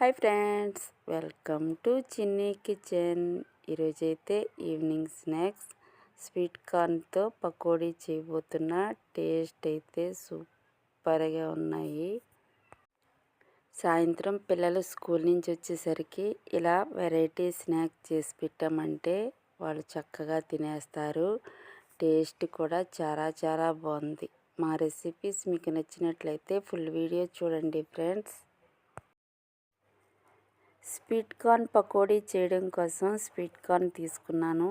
Hi friends welcome to Chinni kitchen. ఈరోజైతే evening snacks sweet కార్న్తో పకోడీ చేయబోతున్న టేస్ట్ అయితే సూపర్గా ఉన్నాయి. సాయంత్రం పిల్లలు స్కూల్ నుంచి వచ్చేసరికి ఇలా వెరైటీ స్నాక్ చేసి పెట్టామంటే వాళ్ళు చక్కగా తినేస్తారు. టేస్ట్ కూడా చాలా చాలా బాగుంది. మా రెసిపీస్ మీకు నచ్చినట్లయితే ఫుల్ వీడియో చూడండి ఫ్రెండ్స్. స్వీట్ కార్న్ పకోడీ చేయడం కోసం స్వీట్ కార్న్ తీసుకున్నాను.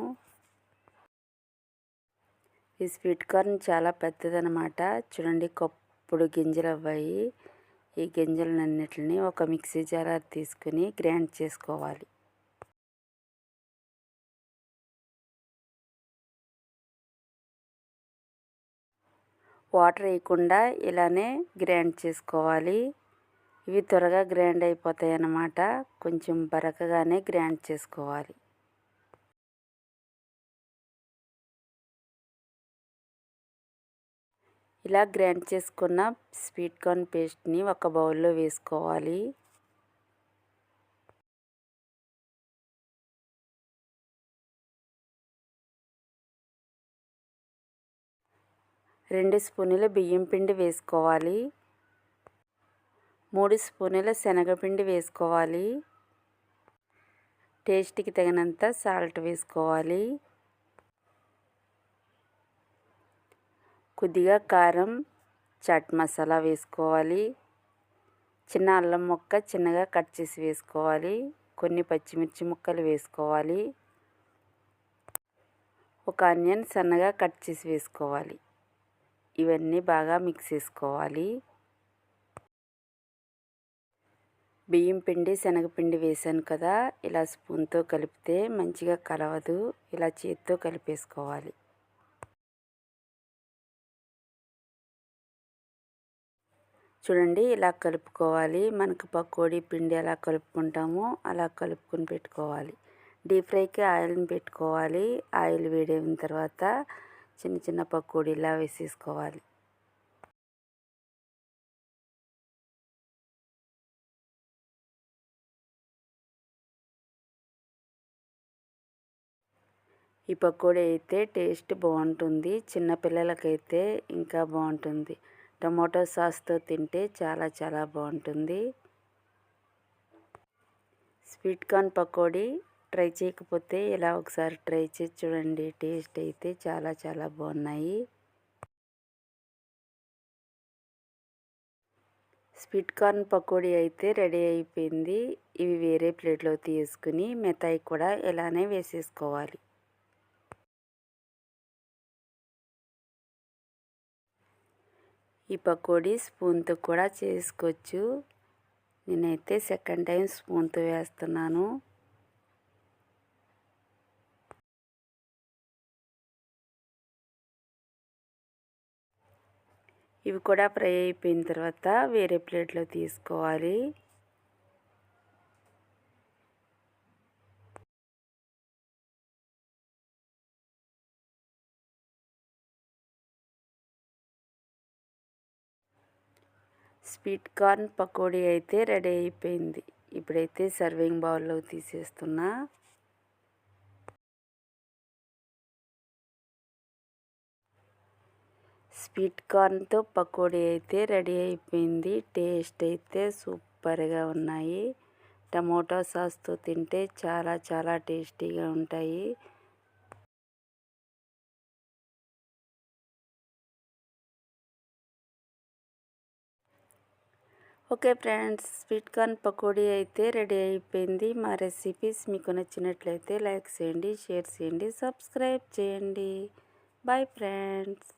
ఈ స్వీట్ కార్న్ చాలా పెద్దదనమాట చూడండి కప్పుడు గింజలు అవ్వాయి. ఈ గింజలన్నిటిని ఒక మిక్సీ జార్ తీసుకుని గ్రైండ్ చేసుకోవాలి. వాటర్ వేయకుండా ఇలానే గ్రైండ్ చేసుకోవాలి. ఇవి త్వరగా గ్రైండ్ అయిపోతాయి అన్నమాట. కొంచెం బరకగానే గ్రైండ్ చేసుకోవాలి. ఇలా గ్రైండ్ చేసుకున్న స్వీట్ కార్న్ పేస్ట్ని ఒక బౌల్లో వేసుకోవాలి. రెండు స్పూన్ల బియ్యం పిండి వేసుకోవాలి. మూడు స్పూనుల శనగపిండి వేసుకోవాలి. టేస్ట్కి తగినంత సాల్ట్ వేసుకోవాలి. కొద్దిగా కారం చాట్ మసాలా వేసుకోవాలి. చిన్న అల్లం ముక్క చిన్నగా కట్ చేసి వేసుకోవాలి. కొన్ని పచ్చిమిర్చి ముక్కలు వేసుకోవాలి. ఒక ఆనియన్ సన్నగా కట్ చేసి వేసుకోవాలి. ఇవన్నీ బాగా మిక్స్ చేసుకోవాలి. బియ్యం పిండి శనగపిండి వేసాను కదా ఇలా స్పూన్తో కలిపితే మంచిగా కలవదు. ఇలా చేతితో కలిపేసుకోవాలి. చూడండి ఇలా కలుపుకోవాలి. మనకు పకోడీ పిండి ఎలా కలుపుకుంటామో అలా కలుపుకొని పెట్టుకోవాలి. డీప్ ఫ్రైకి ఆయిల్ని పెట్టుకోవాలి. ఆయిల్ వేడైన తర్వాత చిన్న చిన్న పకోడీలా వేసేసుకోవాలి. ఈ పకోడీ అయితే టేస్ట్ బాగుంటుంది. చిన్నపిల్లలకైతే ఇంకా బాగుంటుంది. టమాటో సాస్తో తింటే చాలా చాలా బాగుంటుంది. స్వీట్ కార్న్ పకోడీ ట్రై చేయకపోతే ఇలా ఒకసారి ట్రై చేసి చూడండి. టేస్ట్ అయితే చాలా చాలా బాగున్నాయి. స్వీట్ కార్న్ పకోడీ అయితే రెడీ అయిపోయింది. ఇవి వేరే ప్లేట్లో తీసుకుని మెతాయి కూడా ఇలానే వేసేసుకోవాలి. ఈ పకోడీ స్పూన్తో కూడా చేసుకోవచ్చు నేనైతే సెకండ్ టైం స్పూన్తో వేస్తున్నాను. ఇవి కూడా ఫ్రై అయిపోయిన తర్వాత వేరే ప్లేట్లో తీసుకోవాలి. స్వీట్ కార్న్ పకోడీ అయితే రెడీ అయిపోయింది. ఇప్పుడైతే సర్వింగ్ బౌల్లో తీసేస్తున్నా. స్వీట్ కార్న్తో పకోడీ అయితే రెడీ అయిపోయింది. టేస్ట్ అయితే సూపర్గా ఉన్నాయి. టమోటా సాస్తో తింటే చాలా చాలా టేస్టీగా ఉంటాయి. Okay friends sweet corn pakodi అయితే రెడీ అయిపోయింది. మా రెసిపీస్ మీకు నచ్చినట్లయితే లైక్ చేయండి షేర్ చేయండి సబ్స్క్రైబ్ చేయండి. Bye friends.